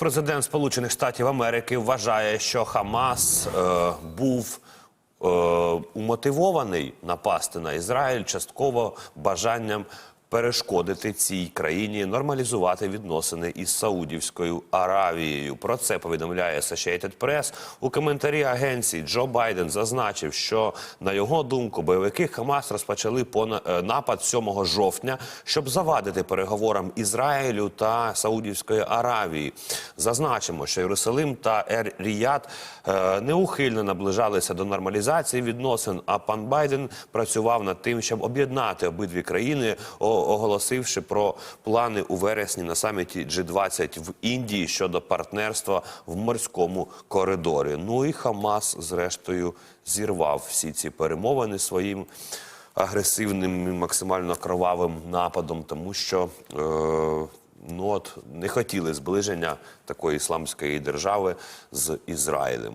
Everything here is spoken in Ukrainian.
Екс-президент Сполучених Штатів Америки вважає, що Хамас е, був е, умотивований напасти на Ізраїль частково бажанням перешкодити цій країні нормалізувати відносини із Саудівською Аравією. Про це повідомляє Associated Press. У коментарі агенції Джо Байден зазначив, що на його думку бойовики Хамас розпочали е, напад 7 жовтня, щоб завадити переговорам Ізраїлю та Саудівської Аравії. Зазначимо, що Єрусалим та Ер-Ріяд е, неухильно наближалися до нормалізації відносин. А пан Байден працював над тим, щоб об'єднати обидві країни, оголосивши про плани у вересні на саміті G20 в Індії щодо партнерства в морському коридорі. Ну і Хамас, зрештою, зірвав всі ці перемовини своїм агресивним, і максимально кровавим нападом, тому що. Е- Ну от не хотіли зближення такої ісламської держави з Ізраїлем.